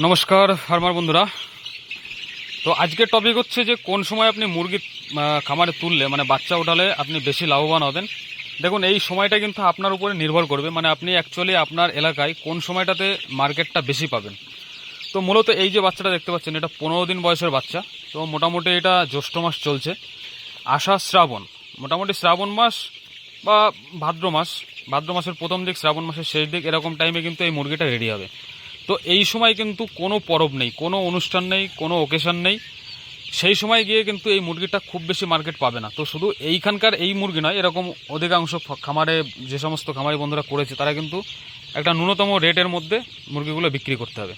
নমস্কার, ফার্মার বন্ধুরা। তো আজকের টপিক হচ্ছে যে, কোন সময় আপনি মুরগি খামারে তুললে মানে বাচ্চা ওঠালে আপনি বেশি লাভবান হবেন? দেখুন, এই সময়টা কিন্তু আপনার উপরে নির্ভর করবে মানে আপনি অ্যাকচুয়ালি আপনার এলাকায় কোন সময়টাতে মার্কেটটা বেশি পাবেন। তো মূলত এই যে বাচ্চাটা দেখতে পাচ্ছেন, এটা পনেরো দিন বয়সের বাচ্চা, তো মোটামুটি এটা জ্যৈষ্ঠ মাস চলছে। আষাঢ় শ্রাবণ, মোটামুটি শ্রাবণ মাস বা ভাদ্র মাস, ভাদ্র মাসের প্রথম দিক, শ্রাবণ মাসের শেষ দিক, এরকম টাইমে কিন্তু এই মুরগিটা রেডি হবে। তো এই সময় কিন্তু কোনো পরব নেই, কোনো অনুষ্ঠান নেই, কোনো ওকেশন নেই। সেই সময় গিয়ে কিন্তু এই মুরগিটা খুব বেশি মার্কেট পাবে না। তো শুধু এইখানকার এই মুরগি নয়, এরকম অধিকাংশ খামারে, যে সমস্ত খামারি বন্ধুরা করেছে, তারা কিন্তু একটা ন্যূনতম রেটের মধ্যে মুরগিগুলো বিক্রি করতে হবে।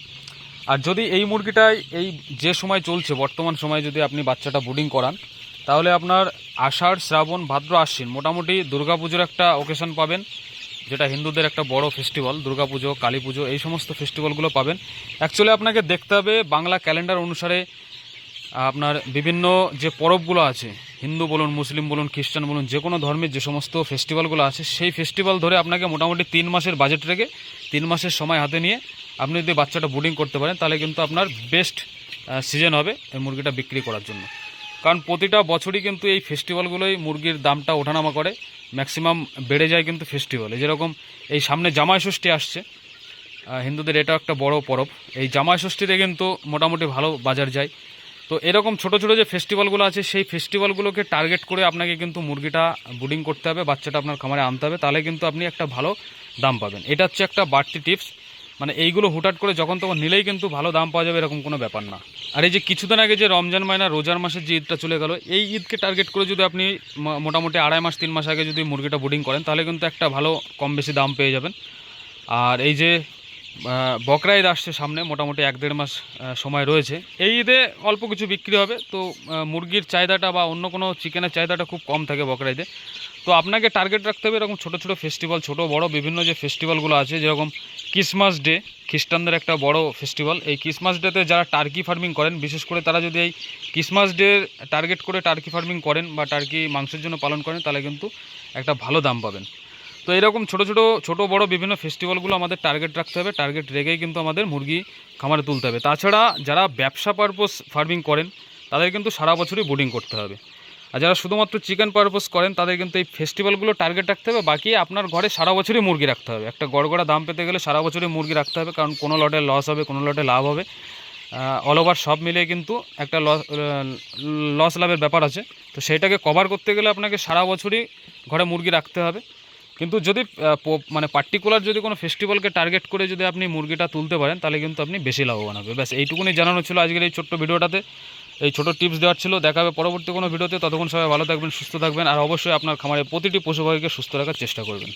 আর যদি এই মুরগিটাই এই যে সময় চলছে, বর্তমান সময়ে যদি আপনি বাচ্চাটা বুডিং করান, তাহলে আপনার আষাঢ়, শ্রাবণ, ভাদ্র, আশ্বিন মোটামুটি দুর্গাপুজোর একটা ওকেশন পাবেন। যেটা হিন্দুদের একটা বড় ফেস্টিভ্যাল দুর্গাপুজো কালী পুজো এই সমস্ত ফেস্টিভ্যালগুলো পাবেন। অ্যাকচুয়ালি আপনাকে দেখতে হবে বাংলা ক্যালেন্ডার অনুসারে আপনার বিভিন্ন যে পরবগুলো আছে, হিন্দু বলুন, মুসলিম বলুন, খ্রিস্টান বলুন, যে কোনো ধর্মের যে সমস্ত ফেস্টিভ্যালগুলো আছে, সেই ফেস্টিভ্যাল ধরে আপনাকে মোটামুটি তিন মাসের বাজেট রেখে, তিন মাসের সময় হাতে নিয়ে আপনি যদি বাচ্চাটা বুডিং করতে পারেন, তাহলে কিন্তু আপনার বেস্ট সিজন হবে এই মুরগিটা বিক্রি করার জন্য। কারণ প্রতিটা বছরই কিন্তু এই ফেস্টিভ্যালগুলোই মুরগির দামটা ওঠানামা করে। ম্যাক্সিমাম বেড়ে যায় কিন্তু ফেস্টিভ্যালে। যেরকম এই সামনে জামাই ষষ্ঠী আসছে হিন্দুদের এটা একটা বড় পরব। এই জামাই ষষ্ঠীতে কিন্তু মোটামুটি ভালো বাজার যায়। তো এরকম ছোট ছোট যে ফেস্টিভ্যালগুলো আছে, সেই ফেস্টিভ্যালগুলোকে টার্গেট করে আপনাকে কিন্তু মুরগিটা বুডিং করতে হবে, বাচ্চাটা আপনার খামারে আনতে হবে। তাহলে কিন্তু আপনি একটা ভালো দাম পাবেন। এটা হচ্ছে একটা বাড়তি টিপস। মানে এইগুলো হুটাট করে যখন তখন নিলেই কিন্তু ভালো দাম পাওয়া যাবে এরকম কোনো ব্যাপার না। আর এই যে কিছুদিন আগে যে রমজান মাইনা রোজার মাসের যে ঈদটা চলে গেল, এই ঈদকে টার্গেট করে যদি আপনি মোটামুটি আড়াই মাস, তিন মাস আগে যদি মুরগিটা বুডিং করেন, তাহলে কিন্তু একটা ভালো কম বেশি দাম পেয়ে যাবেন। আর এই যে বকরা ঈদ আসছে সামনে, মোটামুটি এক দেড় মাস সময় রয়েছে। এই ঈদে অল্প কিছু বিক্রি হবে, তো মুরগির চাহিদাটা বা অন্য কোনো চিকেনের চাহিদাটা খুব কম থাকে বকরা ঈদে তো আপনাকে টার্গেট রাখতে হবে এরকম ছোটো ছোটো ফেস্টিভ্যাল ছোটো, বড়, বিভিন্ন যে ফেস্টিভ্যালগুলো আছে, যেরকম ক্রিসমাস ডে খ্রিস্টানদের একটা বড় ফেস্টিভ্যাল এই ক্রিসমাস ডেতে যারা টার্কি ফার্মিং করেন, বিশেষ করে তারা যদি এই ক্রিসমাস ডে টার্গেট করে টার্কি ফার্মিং করেন বা টার্কি মাংসের জন্য পালন করেন, তাহলে কিন্তু একটা ভালো দাম পাবেন। তো এরকম ছোট ছোট ছোট বড় বিভিন্ন ফেস্টিভ্যালগুলো আমাদের টার্গেট রাখতে হবে। টার্গেট রেখেই কিন্তু আমাদের মুরগি খামারে তুলতে হবে। তাছাড়া যারা ব্যবসা পারপোস ফার্মিং করেন, তাদের কিন্তু সারা বছরই বোর্ডিং করতে হবে। আর যারা শুধুমাত্র চিকেন পারপোস করেন, তাদের কিন্তু এই ফেস্টিভ্যালগুলো টার্গেট রাখতে হবে। বাকি আপনার ঘরে সারা বছরই মুরগি রাখতে হবে। একটা গড়গড়া দাম পেতে গেলে সারা বছরই মুরগি রাখতে হবে। কারণ কোনো লটে লস হবে, কোনো লটে লাভ হবে। অল ওভার সব মিলিয়ে কিন্তু একটা লস লস লাভের ব্যাপার আছে। তো সেইটাকে কভার করতে গেলে আপনাকে সারা বছরই ঘরে মুরগি রাখতে হবে। কিন্তু যদি মানে পার্টিকুলার যদি কোনো ফেস্টিভ্যালকে টার্গেট করে যদি আপনি মুরগিটা তুলতে পারেন, তাহলে কিন্তু আপনি বেশি লাভবান হবে ব্যাস, এইটুকুনি জানানো ছিল আজকের এই ছোট্ট ভিডিওটাতে। এই ছোট টিপস দেওয়ার ছিল দেখা হবে পরবর্তী কোনো ভিডিওতে। ততক্ষণ সবাই ভালো থাকবেন, সুস্থ থাকবেন, আর অবশ্যই আপনার খামারে প্রতিটি পশু পাখিকে সুস্থ রাখার চেষ্টা করবেন।